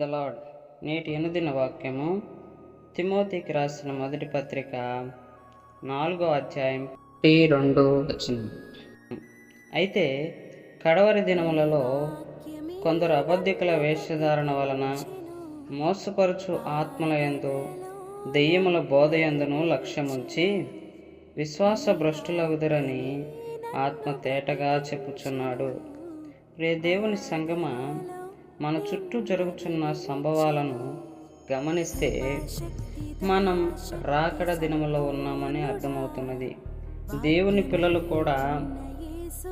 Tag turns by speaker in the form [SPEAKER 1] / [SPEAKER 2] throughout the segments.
[SPEAKER 1] The lord నేటి అనుదిన వాక్యము. తిమోతికి రాసిన మొదటి పత్రిక నాలుగో అధ్యాయం టి రెండు వచనం. అయితే కడవరి దినములలో కొందరు అబద్ధికుల వేషధారణ వలన మోసపరుచు ఆత్మలయందు దెయ్యముల బోధయందును లక్ష్యముంచి విశ్వాస భ్రష్టులగుదరని ఆత్మ తేటగా చెప్పుచున్నాడు. రే దేవుని సంగమ మన చుట్టూ జరుగుతున్న సంభవాలను గమనిస్తే మనం రాకడ దినములో ఉన్నామని అర్థమవుతున్నది. దేవుని పిల్లలు కూడా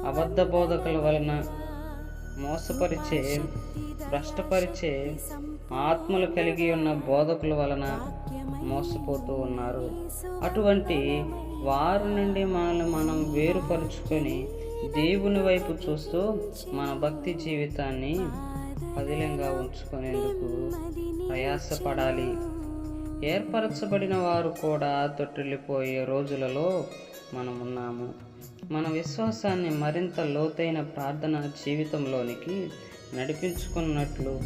[SPEAKER 1] అబద్ధ బోధకుల వలన మోసపరిచే భ్రష్టపరిచే ఆత్మలు కలిగి ఉన్న బోధకుల వలన మోసపోతూ ఉన్నారు. అటువంటి వారి నుండి మనల్ని మనం వేరుపరుచుకొని దేవుని వైపు చూస్తూ మన భక్తి జీవితాన్ని పదిలంగా ఉంచుకునేందుకు ప్రయాసపడాలి. ఏర్పరచబడిన వారు కూడా తొట్టిల్లిపోయే రోజులలో మనం ఉన్నాము మన విశ్వాసాన్ని మరింత లోతైన ప్రార్థన జీవితంలోనికి నడిపించుకున్నట్లు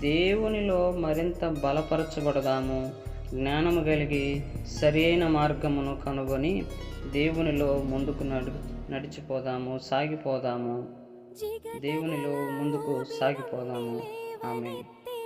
[SPEAKER 1] దేవునిలో మరింత బలపరచబడదాము. జ్ఞానము కలిగి సరియైన మార్గమును కనుగొని దేవునిలో ముందుకు నడు నడిచిపోదాము సాగిపోదాము. దేవునిలో ముందుకు సాగిపోదాము. ఆమె